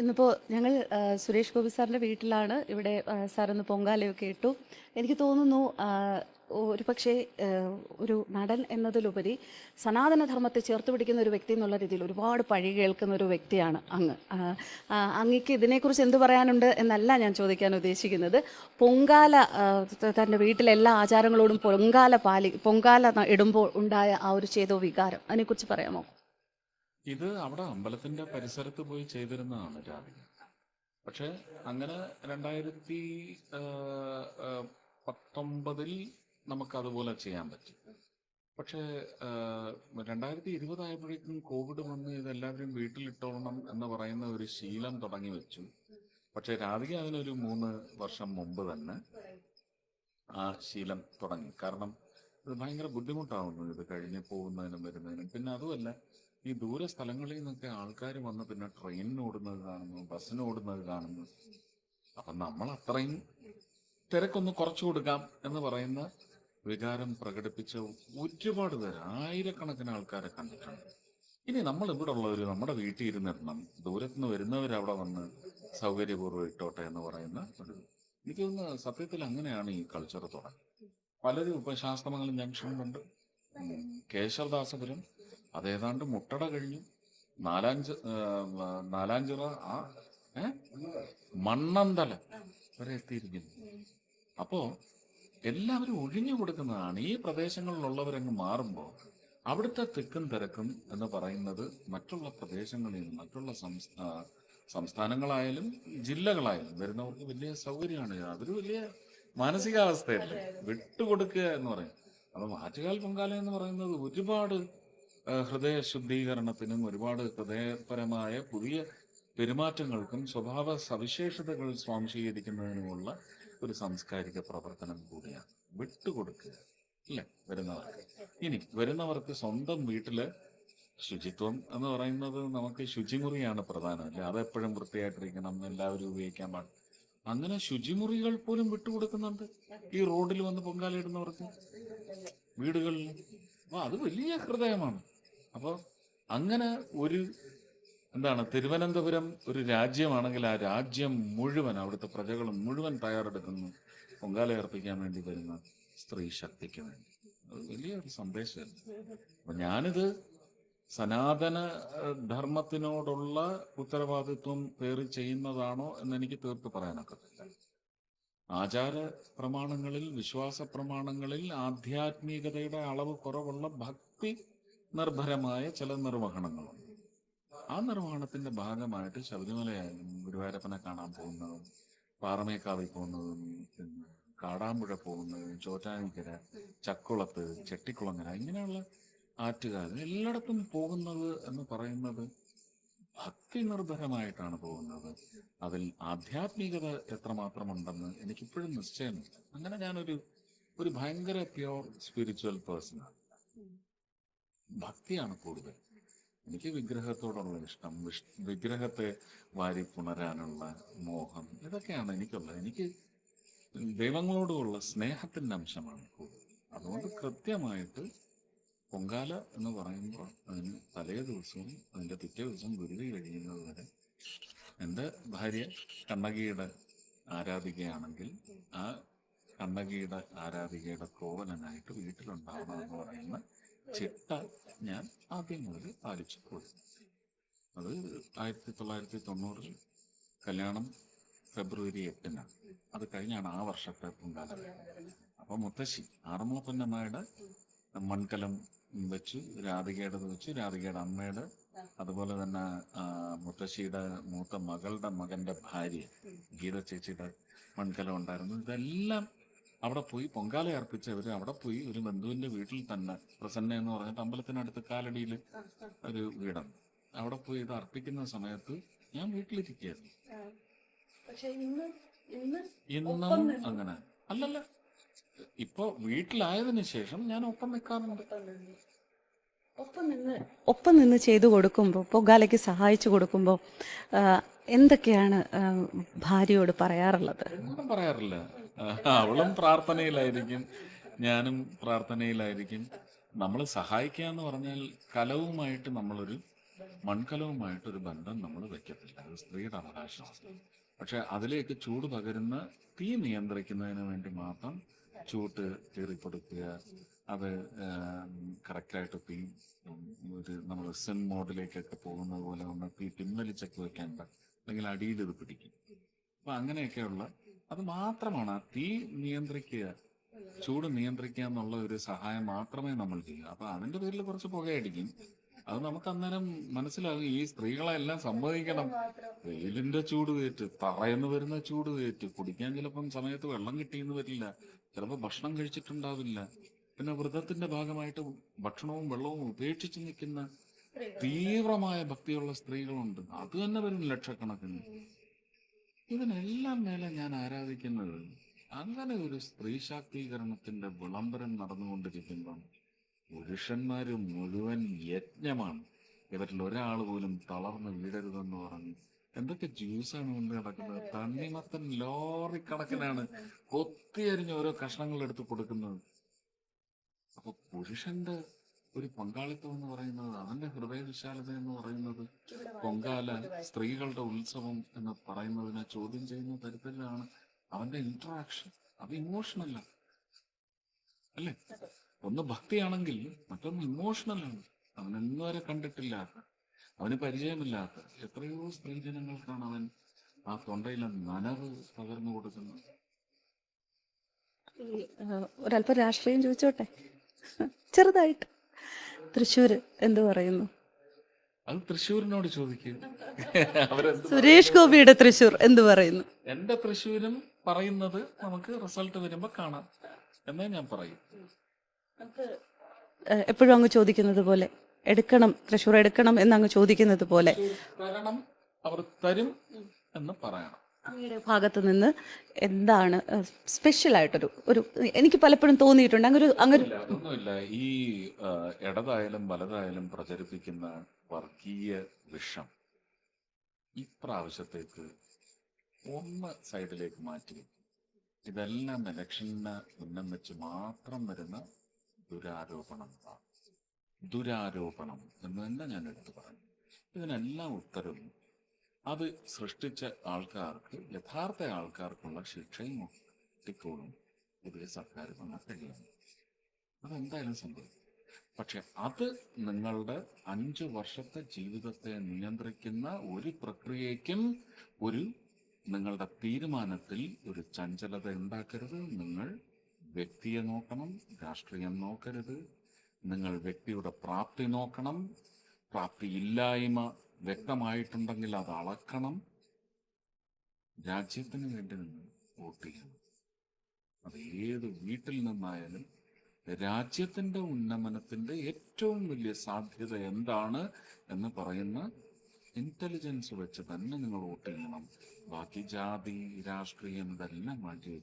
ഇന്നിപ്പോൾ ഞങ്ങൾ സുരേഷ് ഗോപി സാറിന്റെ വീട്ടിലാണ് ഇവിടെ സാറൊന്ന് പൊങ്കാലയൊക്കെ ഇട്ടു. എനിക്ക് തോന്നുന്നു ഒരു പക്ഷേ ഒരു നടൻ എന്നതിലുപരി സനാതനധർമ്മത്തെ ചേർത്ത് പിടിക്കുന്ന ഒരു വ്യക്തി എന്നുള്ള രീതിയിൽ ഒരുപാട് പഴി കേൾക്കുന്ന ഒരു വ്യക്തിയാണ് അങ്ങ്. അങ്ങക്ക് ഇതിനെക്കുറിച്ച് എന്ത് പറയാനുണ്ട് എന്നല്ല ഞാൻ ചോദിക്കാൻ ഉദ്ദേശിക്കുന്നത്. പൊങ്കാല തന്റെ വീട്ടിലെ എല്ലാ ആചാരങ്ങളോടും പൊങ്കാല പാലി പൊങ്കാല ഇടുമ്പോൾ ഉണ്ടായ ആ ഒരു ചേതോ വികാരം അതിനെക്കുറിച്ച് പറയാമോ? ഇത് അവിടെ അമ്പലത്തിന്റെ പരിസരത്ത് പോയി ചെയ്തിരുന്നതാണ് രാവിലെ. പക്ഷെ അങ്ങനെ രണ്ടായിരത്തി പത്തൊമ്പതിൽ നമുക്ക് അതുപോലെ ചെയ്യാൻ പറ്റി. പക്ഷെ രണ്ടായിരത്തി ഇരുപതായപ്പോഴേക്കും കോവിഡ് വന്ന് ഇതെല്ലാവരും വീട്ടിലിട്ടോളണം എന്ന് പറയുന്ന ഒരു ശീലം തുടങ്ങി വെച്ചു. പക്ഷെ രാധിക അതിനൊരു മൂന്ന് വർഷം മുമ്പ് തന്നെ ആ ശീലം തുടങ്ങി. കാരണം ഇത് ഭയങ്കര ബുദ്ധിമുട്ടാവുന്നു ഇത് കഴിഞ്ഞ് പോകുന്നതിനും വരുന്നതിനും. പിന്നെ അതുമല്ല ഈ ദൂര സ്ഥലങ്ങളിൽ നിന്നൊക്കെ ആൾക്കാർ വന്ന് പിന്നെ ട്രെയിനിന് ഓടുന്നത് കാണുന്നു ബസ്സിന് ഓടുന്നത് കാണുന്നു. അപ്പം നമ്മൾ അത്രയും തിരക്കൊന്ന് കുറച്ചു കൊടുക്കാം എന്ന് പറയുന്ന വികാരം പ്രകടിപ്പിച്ച ഒരുപാട് പേര് ആയിരക്കണക്കിന് ആൾക്കാരെ കണ്ടിട്ടുണ്ട്. ഇനി നമ്മൾ ഇവിടെ ഉള്ളവർ നമ്മുടെ വീട്ടിൽ ഇരുന്നിടണം ദൂരത്തുനിന്ന് വരുന്നവർ അവിടെ വന്ന് സൗകര്യപൂർവം ഇട്ടോട്ടെ എന്ന് പറയുന്ന ഒരു എനിക്ക് തോന്നുന്നു സത്യത്തിൽ അങ്ങനെയാണ് ഈ കൾച്ചർ തുടങ്ങി. പലരും ഇപ്പൊ ശാസ്ത്രമംഗലം ജംഗ്ഷനിലുണ്ട് കേശവദാസപുരം അതേതാണ്ട് മുട്ടട കഴിഞ്ഞു. നാലാഞ്ച് നാലാഞ്ചിറ ആ ഏ? മണ്ണന്തല വരെ എത്തിയിരിക്കുന്നു. അപ്പോ എല്ലാവരും ഒഴിഞ്ഞു കൊടുക്കുന്നതാണ്. ഈ പ്രദേശങ്ങളിലുള്ളവരങ്ങ് മാറുമ്പോൾ അവിടുത്തെ തിക്കും തിരക്കും എന്ന് പറയുന്നത് മറ്റുള്ള പ്രദേശങ്ങളിൽ നിന്ന് മറ്റുള്ള സംസ്ഥാനങ്ങളായാലും ജില്ലകളായാലും വരുന്നവർക്ക് വലിയ സൗകര്യമാണ്. അതൊരു വലിയ മാനസികാവസ്ഥയല്ലേ? വിട്ടുകൊടുക്കുക എന്ന് പറയും. അപ്പൊ ആറ്റുകാൽ പൊങ്കാല എന്ന് പറയുന്നത് ഒരുപാട് ഹൃദയ ശുദ്ധീകരണത്തിനും ഒരുപാട് ഹൃദയപരമായ പുതിയ പെരുമാറ്റങ്ങൾക്കും സ്വഭാവ സവിശേഷതകൾ സ്വാംശീകരിക്കുന്നതിനുമുള്ള ഒരു സാംസ്കാരിക പ്രവർത്തനം കൂടിയാണ്. വിട്ടുകൊടുക്കുക ഇല്ല? വരുന്നവർക്ക്. ഇനി വരുന്നവർക്ക് സ്വന്തം വീട്ടിൽ ശുചിത്വം എന്ന് പറയുന്നത് നമുക്ക് ശുചിമുറിയാണ് പ്രധാനം അല്ലെ? അതെപ്പോഴും വൃത്തിയായിട്ടിരിക്കണം എല്ലാവരും ഉപയോഗിക്കാൻ പാടില്ല. അങ്ങനെ ശുചിമുറികൾ പോലും വിട്ടുകൊടുക്കുന്നുണ്ട് ഈ റോഡിൽ വന്ന് പൊങ്കാലയിടുന്നവർക്ക്? വീടുകളിൽ? അത് വലിയ ഹൃദയമാണ്. അപ്പോൾ അങ്ങനെ ഒരു എന്താണ് തിരുവനന്തപുരം ഒരു രാജ്യമാണെങ്കിൽ ആ രാജ്യം മുഴുവൻ അവിടുത്തെ പ്രജകൾ മുഴുവൻ തയ്യാറെടുക്കുന്നു. പൊങ്കാല അർപ്പിക്കാൻ വേണ്ടി വരുന്ന സ്ത്രീ ശക്തിക്ക് വേണ്ടി. അത് വലിയൊരു സന്ദേശമല്ല അപ്പൊ ഞാനിത് സനാതന ധർമ്മത്തിനോടുള്ള ഉത്തരവാദിത്വം പേറി ചെയ്യുന്നതാണോ എന്ന് എനിക്ക് തീർത്ത് പറയാനൊക്കത്തില്ല ആചാര പ്രമാണങ്ങളിൽ വിശ്വാസ പ്രമാണങ്ങളിൽ ആധ്യാത്മികതയുടെ അളവ് കുറവുള്ള ഭക്തി നിർഭരമായ ചില നിർവഹണങ്ങളുണ്ട് ആ നിർവഹണത്തിന്റെ ഭാഗമായിട്ട് ശബരിമലയായാലും ഗുരുവായൂരപ്പനെ കാണാൻ പോകുന്നതും പാറമേക്കാവിൽ പോകുന്നതും കാടാമ്പുഴ പോകുന്നതും ചോറ്റാനിക്കര ചക്കുളത്ത് ചെട്ടിക്കുളങ്ങര ഇങ്ങനെയുള്ള ആറ്റുകാർ എല്ലായിടത്തും പോകുന്നത് എന്ന് പറയുന്നത് ഭക്തി നിർഭരമായിട്ടാണ് പോകുന്നത്. അതിൽ ആധ്യാത്മികത എത്രമാത്രമുണ്ടെന്ന് എനിക്കിപ്പോഴും നിശ്ചയമുണ്ട് അങ്ങനെ ഞാനൊരു ഒരു ഭയങ്കര പ്യോർ സ്പിരിച്വൽ പേഴ്സണാണ് ഭക്തിയാണ് കൂടുതൽ. എനിക്ക് വിഗ്രഹത്തോടുള്ള ഇഷ്ടം. വിഗ്രഹത്തെ വാരി പുണരാനുള്ള മോഹം ഇതൊക്കെയാണ് എനിക്കുള്ളത്. എനിക്ക് ദൈവങ്ങളോടുള്ള സ്നേഹത്തിന്റെ അംശമാണ് കൂടുതൽ. അതുകൊണ്ട് കൃത്യമായിട്ട് പൊങ്കാല എന്ന് പറയുമ്പോൾ അതിന് തലേ ദിവസവും അതിന്റെ പിറ്റേ ദിവസവും ഗുരുതി കഴിയുന്നത് വരെ എന്റെ ഭാര്യ കണ്ണകിയുടെ ആരാധികയാണെങ്കിൽ ആ കണ്ണകിയുടെ ആരാധികയുടെ കോവലനായിട്ട് വീട്ടിലുണ്ടാവണം എന്ന് പറയുന്ന ചിട്ട ഞാൻ ആദ്യം മുതൽ പാലിച്ചു പോയി അത് ആയിരത്തി തൊള്ളായിരത്തി തൊണ്ണൂറിൽ കല്യാണം ഫെബ്രുവരി എട്ടിനാണ്. അത് കഴിഞ്ഞാണ് ആ വർഷത്തെ ഉണ്ടാകുന്നത് അപ്പൊ മുത്തശ്ശി ആറന്മുള പൊന്നമ്മയുടെ മൺകലം വെച്ചു രാധികയുടെ വെച്ചു രാധികയുടെ അമ്മയുടെ അതുപോലെ തന്നെ മുത്തശ്ശിയുടെ മൂത്ത മകളുടെ മകന്റെ ഭാര്യ ഗീത ചേച്ചിയുടെ മൺകലം ഉണ്ടായിരുന്നു. ഇതെല്ലാം അവിടെ പോയി പൊങ്കാല അർപ്പിച്ചവര് അവിടെ പോയി ഒരു ബന്ധുവിന്റെ വീട്ടിൽ തന്നെ പ്രസന്ന എന്ന് പറഞ്ഞിട്ട് അമ്പലത്തിനടുത്ത് കാലടിയിൽ ഒരു വീടാണ് അവിടെ പോയി ഇത് അർപ്പിക്കുന്ന സമയത്ത് ഞാൻ വീട്ടിലിരിക്കുകയായിരുന്നു. ഇന്നും അങ്ങനെ. അല്ലല്ല ഇപ്പൊ വീട്ടിലായതിനു ശേഷം ഞാൻ ഒപ്പം നിൽക്കാറുണ്ട് ഒപ്പം നിന്ന് ഒപ്പം നിന്ന് ചെയ്തു കൊടുക്കുമ്പോൾ പൊങ്കാലയ്ക്ക് സഹായിച്ചു കൊടുക്കുമ്പോൾ എന്തൊക്കെയാണ് ഭാര്യയോട് പറയാറുള്ളത്? ഒന്നും പറയാറില്ല. അവളും പ്രാർത്ഥനയിലായിരിക്കും ഞാനും പ്രാർത്ഥനയിലായിരിക്കും. നമ്മൾ സഹായിക്കുക എന്ന് പറഞ്ഞാൽ കലവുമായിട്ട് നമ്മളൊരു മൺകലവുമായിട്ടൊരു ബന്ധം നമ്മൾ വെക്കത്തില്ല. അത് സ്ത്രീയുടെ അവകാശമാണ്. പക്ഷെ അതിലേക്ക് ചൂട് പകരുന്ന തീ നിയന്ത്രിക്കുന്നതിന് വേണ്ടി മാത്രം ചൂട്ട് കീറിക്കൊടുക്കുക അത് കറക്റ്റായിട്ട് ഉം, ഒരു നമ്മൾ സെൻ മോഡിലേക്കൊക്കെ പോകുന്ന പോലെ ഒന്ന് തീ പിൻവലിച്ചൊക്കെ വെക്കാൻ അല്ലെങ്കിൽ അടിയിൽ ഇത് പിടിക്കും. അപ്പൊ അങ്ങനെയൊക്കെയുള്ള അത് മാത്രമാണ് തീ നിയന്ത്രിക്കുക ചൂട് നിയന്ത്രിക്കുക എന്നുള്ള ഒരു സഹായം മാത്രമേ നമ്മൾ ചെയ്യൂ അപ്പൊ അതിന്റെ പേരിൽ കുറച്ച് പുകയടിക്കും. അത് നമുക്ക് അന്നേരം മനസ്സിലാകും ഈ സ്ത്രീകളെല്ലാം സമ്മതിക്കണം. വെയിലിന്റെ ചൂട് കയറ്റ് തറയെന്ന് വരുന്ന ചൂട് കയറ്റ് കുടിക്കാൻ ചിലപ്പം സമയത്ത് വെള്ളം കിട്ടിയെന്ന് വരില്ല. ചിലപ്പോൾ ഭക്ഷണം കഴിച്ചിട്ടുണ്ടാവില്ല. പിന്നെ വ്രതത്തിന്റെ ഭാഗമായിട്ട് ഭക്ഷണവും വെള്ളവും ഉപേക്ഷിച്ച് നിൽക്കുന്ന തീവ്രമായ ഭക്തിയുള്ള സ്ത്രീകളുണ്ട്. അത് തന്നെ വരും ലക്ഷക്കണക്കിന്. ഇതിനെല്ലാം മേലെ ഞാൻ ആരാധിക്കുന്നത് അങ്ങനെ ഒരു സ്ത്രീ ശാക്തീകരണത്തിന്റെ വിളംബരം നടന്നുകൊണ്ടിരിക്കുമ്പം പുരുഷന്മാര് മുഴുവൻ യജ്ഞമാണ്. ഇവരിൽ ഒരാൾ പോലും തളർന്ന് വീഴരുതെന്ന് പറഞ്ഞു എന്തൊക്കെ ജ്യൂസാണ് കൊണ്ട് കിടക്കുന്നത്? തണ്ണിമത്തൻ ലോറി കണക്കിനാണ് കൊത്തിയരിഞ്ഞ് ഓരോ കഷ്ണങ്ങൾ എടുത്ത് കൊടുക്കുന്നത്. അപ്പൊ പുരുഷന്റെ ഒരു പങ്കാളിത്തം എന്ന് പറയുന്നത് അവന്റെ ഹൃദയവിശാലത എന്ന് പറയുന്നത് പൊങ്കാല സ്ത്രീകളുടെ ഉത്സവം എന്ന് പറയുന്നതിനെ ചോദ്യം ചെയ്യുന്ന തരത്തിലാണ് അവന്റെ ഇന്ററാക്ഷൻ അത് ഇമോഷണല്ല അല്ലേ? ഒന്ന് ഭക്തിയാണെങ്കിൽ മറ്റൊന്ന് ഇമോഷണലാണ് അവൻ ഇന്നുവരെ കണ്ടിട്ടില്ലാത്ത അവന് പരിചയമില്ലാത്ത എത്രയോ സ്ത്രീജനങ്ങൾക്കാണ് അവൻ ആ തൊണ്ടയിലെ നനവ് പകർന്നു കൊടുക്കുന്നത്. ഒരല്പം രാഷ്ട്രീയം ചോദിച്ചോട്ടെ? ചെറുതായിട്ട്. തൃശ്ശൂർ എന്ത് പറയുന്നു? അത് തൃശ്ശൂരിനോട് ചോദിക്കും. സുരേഷ് ഗോപിയുടെ തൃശ്ശൂർ എന്ത് പറയുന്നു? എന്റെ തൃശ്ശൂരും പറയുന്നത് നമുക്ക് റിസൾട്ട് വരുമ്പോ കാണാം. എന്നേ ഞാൻ പറയും. എപ്പോഴും അങ്ങ് ചോദിക്കുന്നത് പോലെ എടുക്കണം തൃശ്ശൂർ എടുക്കണം എന്നങ്ങ് ചോദിക്കുന്നത് പോലെ. തരണം അവർ തരും എന്ന് പറയണം. അങ്ങയുടെ ഭാഗത്ത് നിന്ന് എന്താണ് സ്പെഷ്യൽ ആയിട്ടൊരു ഒരു എനിക്ക് പലപ്പോഴും തോന്നിയിട്ടുണ്ട്. അങ്ങനെ അങ്ങനെ ഒന്നുമില്ല ഈ ഇടതായാലും വലതായാലും പ്രചരിപ്പിക്കുന്ന വർഗീയ വിഷം ഇപ്രാവശ്യത്തേക്ക് ഒന്ന് സൈഡിലേക്ക് മാറ്റി. ഇതെല്ലാം ഇലക്ഷന് ഉന്നം വെച്ച് മാത്രം വരുന്ന ദുരാരോപണങ്ങളാണ് ദുരാരോപണം എന്ന് തന്നെ ഞാൻ എടുത്തു പറഞ്ഞു. ഇതിനെല്ലാം ഉത്തരവും അത് സൃഷ്ടിച്ച ആൾക്കാർക്ക് യഥാർത്ഥ ആൾക്കാർക്കുള്ള ശിക്ഷയും കിട്ടിക്കോളും പുതിയ സർക്കാർ വന്നാൽ കഴിയും അതെന്തായാലും സംഭവിക്കും. പക്ഷെ അത് നിങ്ങളുടെ അഞ്ചു വർഷത്തെ ജീവിതത്തെ നിയന്ത്രിക്കുന്ന ഒരു പ്രക്രിയയ്ക്കും ഒരു നിങ്ങളുടെ തീരുമാനത്തിൽ ഒരു ചഞ്ചലത ഉണ്ടാക്കരുത്. നിങ്ങൾ വ്യക്തിയെ നോക്കണം രാഷ്ട്രീയം നോക്കരുത്. നിങ്ങൾ വ്യക്തിയുടെ പ്രാപ്തി നോക്കണം. പ്രാപ്തി ഇല്ലായ്മ വ്യക്തമായിട്ടുണ്ടെങ്കിൽ അത് അളക്കണം. രാജ്യത്തിന് വേണ്ടി നിങ്ങൾ വോട്ട് ചെയ്യണം. അത് ഏത് വീട്ടിൽ നിന്നായാലും രാജ്യത്തിന്റെ ഉന്നമനത്തിന്റെ ഏറ്റവും വലിയ സാധ്യത എന്താണ് എന്ന് പറയുന്ന ഇന്റലിജൻസ് വെച്ച് തന്നെ നിങ്ങൾ വോട്ട് ചെയ്യണം. ബാക്കി ജാതി രാഷ്ട്രീയം ഇതെല്ലാം മാറ്റി.